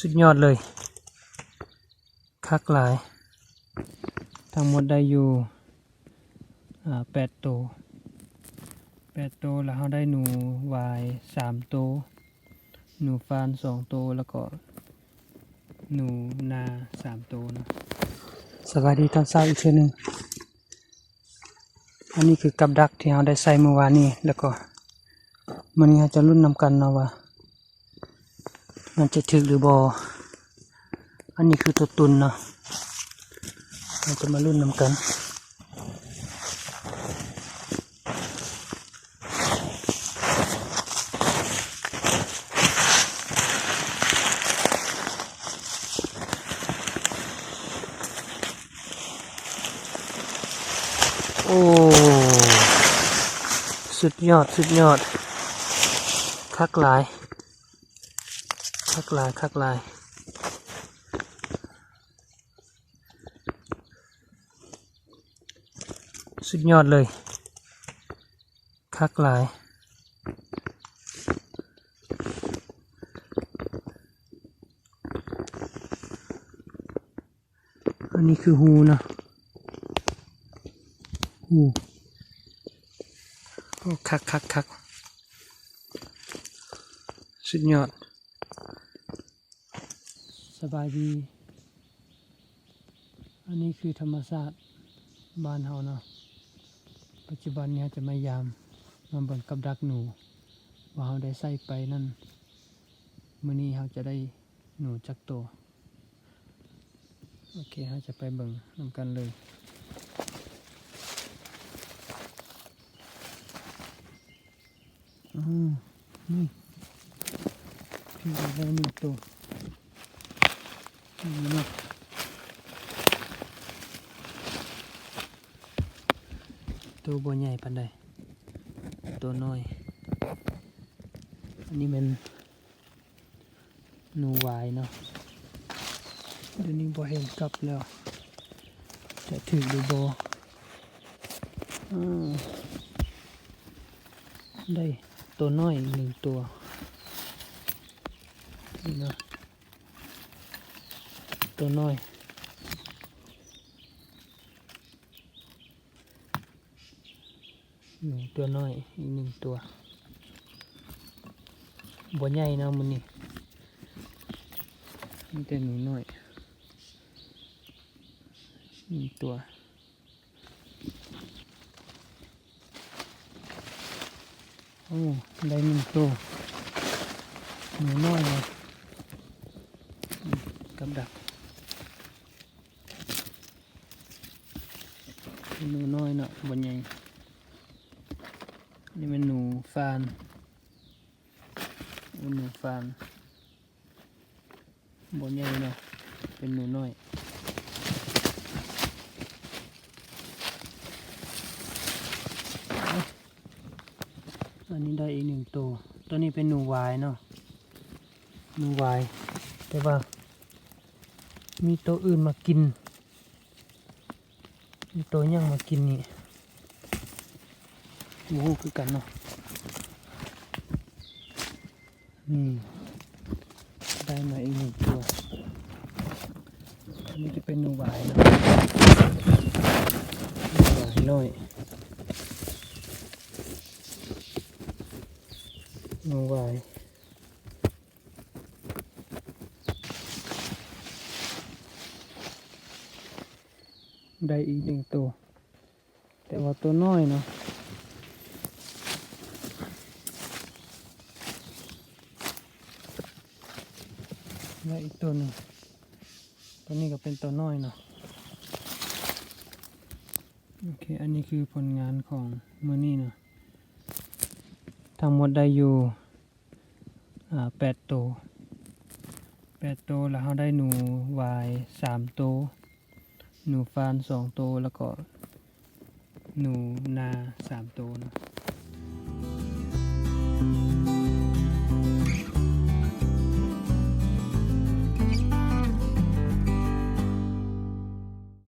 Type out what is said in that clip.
สุดยอดเลย คักหลาย ทั้งหมดได้อยู่แปดตัวแปดตัวแล้วเราได้หนูวายสามตัวหนูฟานสองตัวแล้วก็ หนูนาสามตัวนะสวัสดีตอนเช้าอีกเทื่อหนึงอันนี้คือกับดักที่เราได้ใส่เมื่อวานนี้แล้วก็มันนี้จะรุ่นนำกันเนาะว่า มันจะถึกหรือบออันนี้คือตัวตุนเนาะเราจะมารุ่นนำกันโอ้ สุดยอด สุดยอด คักหลาย คักลายคักลายสุดยอดเลยคักลายอันนี้คือหูนะหูคักคักคักสุดยอด สบายดี อันนี้คือธรรมศาสตร์บ้านเฮาเนาะ ปัจจุบันเนี้จะมายามมาเบิ่งกับดักหนู ว่าเฮาได้ใส่ไปนั่นมื้อนี้เฮาจะได้หนูจักตัว โอเคเฮาจะไปเบิ่งนำกันเลยอืมนี่พี่ได้หนึ่งตัว ตัวบัวใหญ่ปันใดตัวน้อย อันนี้เป็นนูวายเนาะเดี๋ยวนี้บ่เห็นกลับแล้ว จะถือดูบอืมได้ตัวน้อยอีกหนึ่งตัว นี่นะ ตัวน้อยหนูตัวน้อย อีกหนึ่งตัวบัวใหญ่นะมันนี่มีแต่หนูน้อยหนึ่งตัวโอ้ได้หนึ่งตัวหนูน้อยเลยกับดัก หนูน้อยเนาะบนใหญ่นี่เป็นหนูฟานหนูฟานบนใหญ่เนาะเป็นหนูน้อยอันนี้ได้อีกหนึ่งตัว ตัวนี้เป็นหนูวายเนาะหนูวายแต่ว่ามีตัวอื่นมากิน มีตัวยังมากินนี่โอ้โหคือกันเนาะนี่ได้มาอีกหนึ่งตัวอันนี้จะเป็นนูวายนะนูวายน้อยนูวาย ได้อีกหนึ่งตัว แต่ว่าตัวน้อยเนาะได้อีกตัวหนึ่งตัวนี้ก็เป็นตัวน้อยเนาะโอเค อันนี้คือผลงานของมือนี้เนาะทั้งหมดได้อยู่แปดตัวแปดตัวแล้วเราได้หนูวายสามตัว หนูฟานสองตัวแล้วก็ หนูนาสามตัวนะ